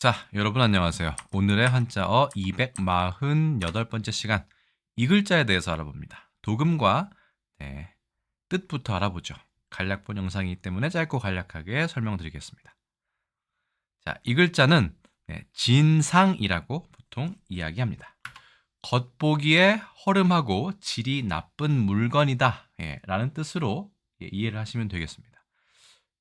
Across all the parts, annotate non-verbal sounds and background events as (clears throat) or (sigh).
자, 여러분 안녕하세요. 오늘의 한자어 248번째 시간 이 글자에 대해서 알아봅니다. 도금과 네, 뜻부터 알아보죠. 간략본 영상이기 때문에 짧고 간략하게 설명드리겠습니다. 자, 이 글자는 네, 진상이라고 보통 이야기합니다. 겉보기에 허름하고 질이 나쁜 물건이다 예, 라는 뜻으로 예, 이해를 하시면 되겠습니다.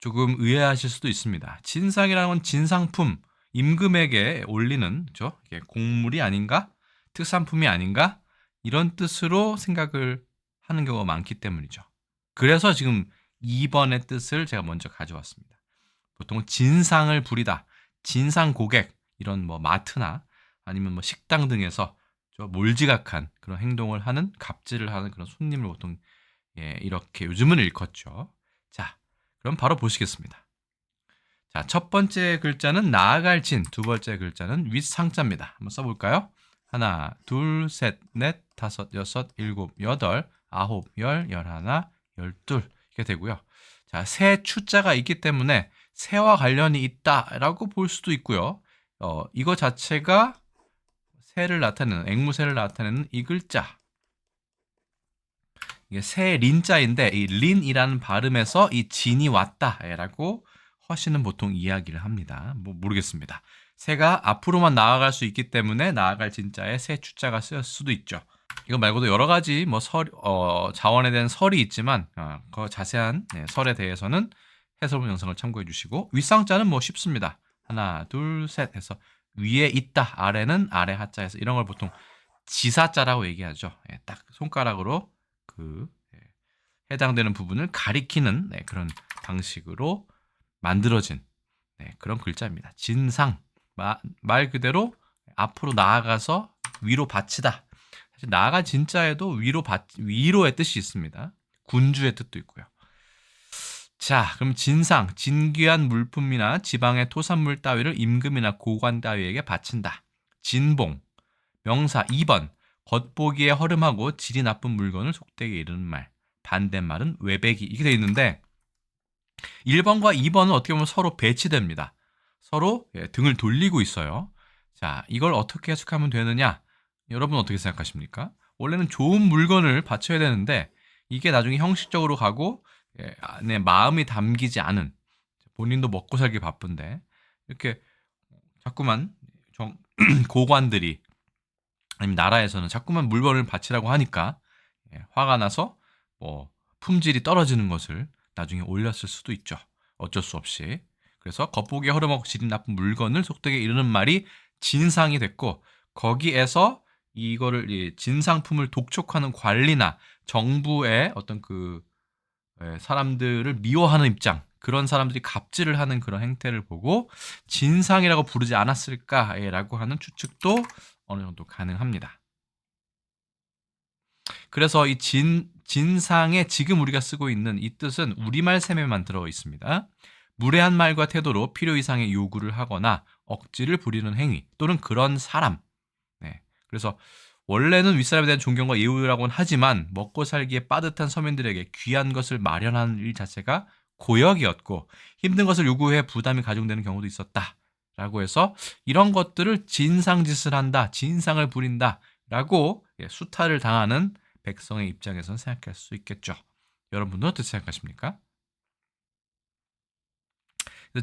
조금 의아하실 수도 있습니다. 진상이라는 건 진상품, 임금에게 올리는 그죠? 이게 공물이 아닌가? 특산품이 아닌가? 이런 뜻으로 생각을 하는 경우가 많기 때문이죠. 그래서 지금 2번의 뜻을 제가 먼저 가져왔습니다. 보통 진상을 부리다, 진상 고객 이런 뭐 마트나 아니면 뭐 식당 등에서 좀 몰지각한 그런 행동을 하는 갑질을 하는 그런 손님을 보통 예, 이렇게 요즘은 일컫죠. 자, 그럼 바로 보시겠습니다. 자, 첫 번째 글자는 나아갈 진, 두 번째 글자는 윗상자입니다. 한번 써볼까요? 하나, 둘, 셋, 넷, 다섯, 여섯, 일곱, 여덟, 아홉, 열, 열하나, 열둘 이렇게 되고요. 자, 새 추자가 있기 때문에 새와 관련이 있다라고 볼 수도 있고요. 어, 이거 자체가 새를 나타내는 앵무새를 나타내는 이 글자. 이게 새 린자인데 이 린이라는 발음에서 이 진이 왔다라고 허씨는 보통 이야기를 합니다. 뭐 모르겠습니다. 새가 앞으로만 나아갈 수 있기 때문에 나아갈 진자에 새 추자가 쓰였을 수도 있죠. 이거 말고도 여러 가지 뭐 설, 어, 자원에 대한 설이 있지만 어, 그 자세한 네, 설에 대해서는 해설본 영상을 참고해 주시고 윗상자는 뭐 쉽습니다. 하나, 둘, 셋 해서 위에 있다, 아래는 아래 하자에서 이런 걸 보통 지사자라고 얘기하죠. 예, 딱 손가락으로 그 예, 해당되는 부분을 가리키는 네, 그런 방식으로 만들어진 네, 그런 글자입니다. 진상 마, 말 그대로 앞으로 나아가서 위로 바치다. 사실 나아가 진짜에도 위로 바, 위로의 뜻이 있습니다. 군주의 뜻도 있고요. 자, 그럼 진상, 진귀한 물품이나 지방의 토산물 따위를 임금이나 고관 따위에게 바친다. 진봉, 명사 2번, 겉보기에 허름하고 질이 나쁜 물건을 속되게 이르는 말. 반대말은 외배기. 이렇게 되어 있는데 1번과 2번은 어떻게 보면 서로 배치됩니다. 서로 예, 등을 돌리고 있어요. 자, 이걸 어떻게 해석하면 되느냐? 여러분 어떻게 생각하십니까? 원래는 좋은 물건을 바쳐야 되는데 이게 나중에 형식적으로 가고 예, 내 마음이 담기지 않은 본인도 먹고 살기 바쁜데 이렇게 자꾸만 정, (clears throat) 고관들이 아니면 나라에서는 자꾸만 물건을 바치라고 하니까 예, 화가 나서 뭐 품질이 떨어지는 것을 나중에 올렸을 수도 있죠. 어쩔 수 없이. 그래서 겉보기에 허름하고 질이 나쁜 물건을 속되게 이르는 말이 진상이 됐고 거기에서 이거를 이 진상품을 독촉하는 관리나 정부의 어떤 그 예, 사람들을 미워하는 입장 그런 사람들이 갑질을 하는 그런 행태를 보고 진상이라고 부르지 않았을까라고 하는 추측도 어느 정도 가능합니다. 그래서 이 진, 진상에 지금 우리가 쓰고 있는 이 뜻은 우리말 셈에만 들어 있습니다. 무례한 말과 태도로 필요 이상의 요구를 하거나 억지를 부리는 행위 또는 그런 사람. 네. 그래서 원래는 윗사람에 대한 존경과 예우라고는 하지만 먹고 살기에 빠듯한 서민들에게 귀한 것을 마련하는 일 자체가 고역이었고 힘든 것을 요구해 부담이 가중되는 경우도 있었다. 라고 해서 이런 것들을 진상짓을 한다, 진상을 부린다 라고 예, 수탈을 당하는 백성의 입장에서는 생각할 수 있겠죠. 여러분도 어떻게 생각하십니까?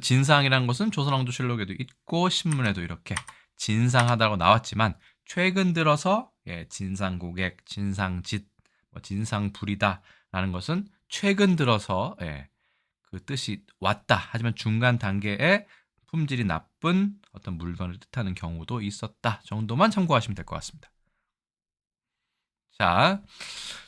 진상이라는 것은 조선왕조실록에도 있고 신문에도 이렇게 진상하다고 나왔지만 최근 들어서 예, 진상 고객, 진상짓, 뭐 진상 불이다라는 것은 최근 들어서 예, 그 뜻이 왔다. 하지만 중간 단계에 품질이 나쁜 어떤 물건을 뜻하는 경우도 있었다 정도만 참고하시면 될 것 같습니다. 자,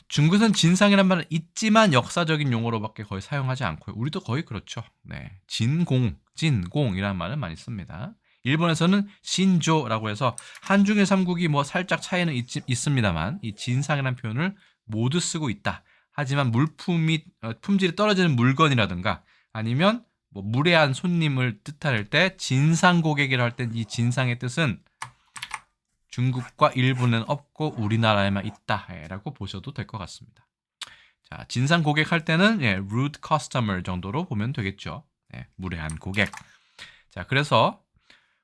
중국은 진상이란 말은 있지만 역사적인 용어로밖에 거의 사용하지 않고요. 우리도 거의 그렇죠. 네, 진공, 진공이라는 말을 많이 씁니다. 일본에서는 신조라고 해서 한중일 삼국이 뭐 살짝 차이는 있, 있습니다만 이 진상이라는 표현을 모두 쓰고 있다. 하지만 물품이 어, 품질이 떨어지는 물건이라든가 아니면 뭐 무례한 손님을 뜻할 때 진상 고객이라 할 땐 이 진상의 뜻은 중국과 일본은 없고 우리나라에만 있다라고 보셔도 될 것 같습니다. 자, 진상 고객 할 때는 예, rude customer 정도로 보면 되겠죠. 예, 무례한 고객. 자, 그래서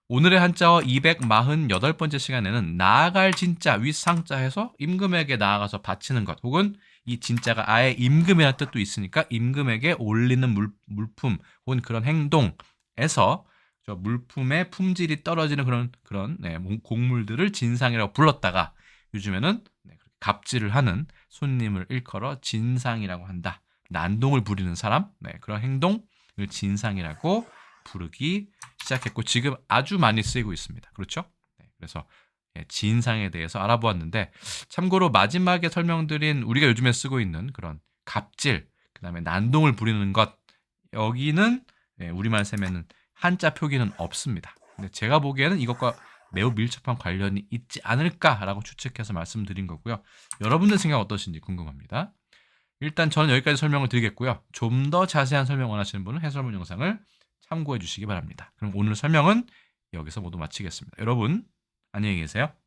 오늘의 한자어 248번째 시간에는 나아갈 진짜 윗상자 해서 임금에게 나아가서 바치는 것 혹은 이 진짜가 아예 임금이라는 뜻도 있으니까 임금에게 올리는 물, 물품 혹은 그런 행동에서 저 물품의 품질이 떨어지는 그런 그런 네, 몽- 곡물들을 진상이라고 불렀다가 요즘에는 네, 갑질을 하는 손님을 일컬어 진상이라고 한다. 난동을 부리는 사람, 네, 그런 행동을 진상이라고 부르기 시작했고 지금 아주 많이 쓰이고 있습니다. 그렇죠? 네, 그래서 예, 진상에 대해서 알아보았는데 참고로 마지막에 설명드린 우리가 요즘에 쓰고 있는 그런 갑질, 그다음에 난동을 부리는 것 여기는 예, 우리말 셈에는 한자 표기는 없습니다. 근데 제가 보기에는 이것과 매우 밀접한 관련이 있지 않을까라고 추측해서 말씀드린 거고요. 여러분들 생각 어떠신지 궁금합니다. 일단 저는 여기까지 설명을 드리겠고요. 좀 더 자세한 설명 원하시는 분은 해설문 영상을 참고해 주시기 바랍니다. 그럼 오늘 설명은 여기서 모두 마치겠습니다. 여러분 안녕히 계세요.